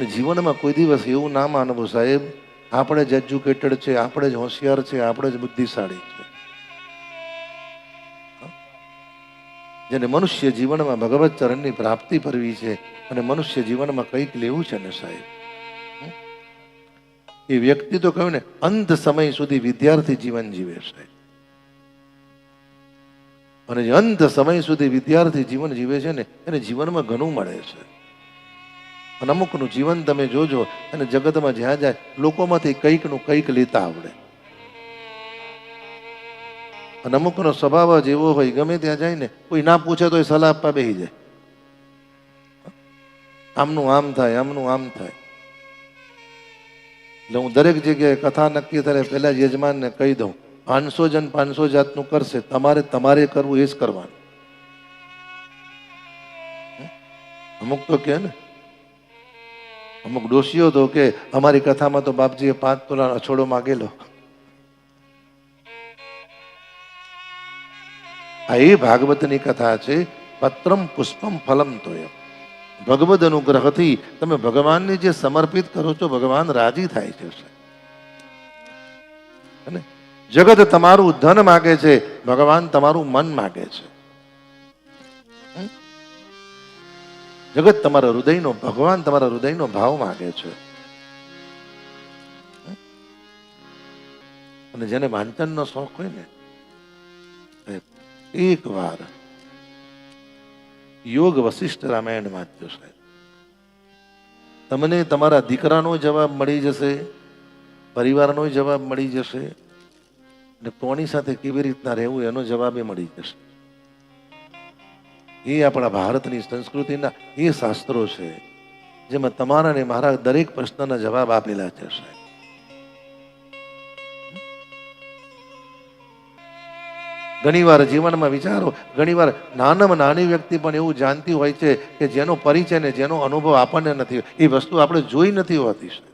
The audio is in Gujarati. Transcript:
અને જીવનમાં કોઈ દિવસ એવું ના માનવું સાહેબ. આપણે જ એજ્યુકેટેડ છે, આપણે જ હોશિયાર છે, આપણે જ બુદ્ધિશાળી છે. જેને મનુષ્ય જીવનમાં ભગવત ચરણની પ્રાપ્તિ કરવી છે અને મનુષ્ય જીવનમાં કંઈક લેવું છે ને સાહેબ. એ વ્યક્તિ તો કહ્યું ને અંત સમય સુધી વિદ્યાર્થી જીવન જીવે છે અને જે અંત સમય સુધી વિદ્યાર્થી જીવન જીવે છે ને, એને જીવનમાં ઘણું મળે છે. અને અમુકનું જીવન તમે જોજો અને જગતમાં જ્યાં જાય, લોકોમાંથી કંઈકનું કંઈક લેતા આવડે. અને અમુકનો સ્વભાવ જ એવો હોય, ગમે ત્યાં જાય ને, કોઈ ના પૂછે તો એ સલાહ આપવા બેસી જાય. આમનું આમ થાય, આમનું આમ થાય. એટલે હું દરેક જગ્યાએ કથા નક્કી થાય પહેલાં જ યજમાનને કહી દઉં, પાંચસો જન પાંચસો જાતનું કરશે, તમારે તમારે કરવું એ જ કરવાનું. અમુક તો કે ને અમુક ડોશીઓ તો કે અમારી કથામાં તો બાપજીએ પાંચ તોલા અછોડો માગેલો. આ એ ભાગવતની કથા છે, પત્રમ પુષ્પમ ફલમ તોય. ભગવદ અનુગ્રહથી તમે ભગવાનને જે સમર્પિત કરો છો, ભગવાન રાજી થાય છે જગત તમારું ધન માગે છે, ભગવાન તમારું મન માગે છે. જગત તમારા હૃદયનો ભગવાન તમારા હૃદયનો ભાવ માગે છે. અને જેને વાંચનનો શોખ હોય ને એક વાર યોગ વશિષ્ઠ રામાયણ વાંચ્યો સાહેબ. તમને તમારા દીકરાનો જવાબ મળી જશે, પરિવારનો જવાબ મળી જશે, અને કોની સાથે કેવી રીતના રહેવું એનો જવાબ એ મળી જશે. એ આપણા ભારતની સંસ્કૃતિના એ શાસ્ત્રો છે, જેમાં તમારા ને મારા દરેક પ્રશ્નના જવાબ આપેલા છે સાહેબ ઘણીવાર જીવનમાં વિચારો, ઘણીવાર નાનામાં નાની વ્યક્તિ પણ એવું જાણતી હોય છે કે જેનો પરિચય ને જેનો અનુભવ આપણને નથી, એ વસ્તુ આપણે જોઈ નથી હોતી.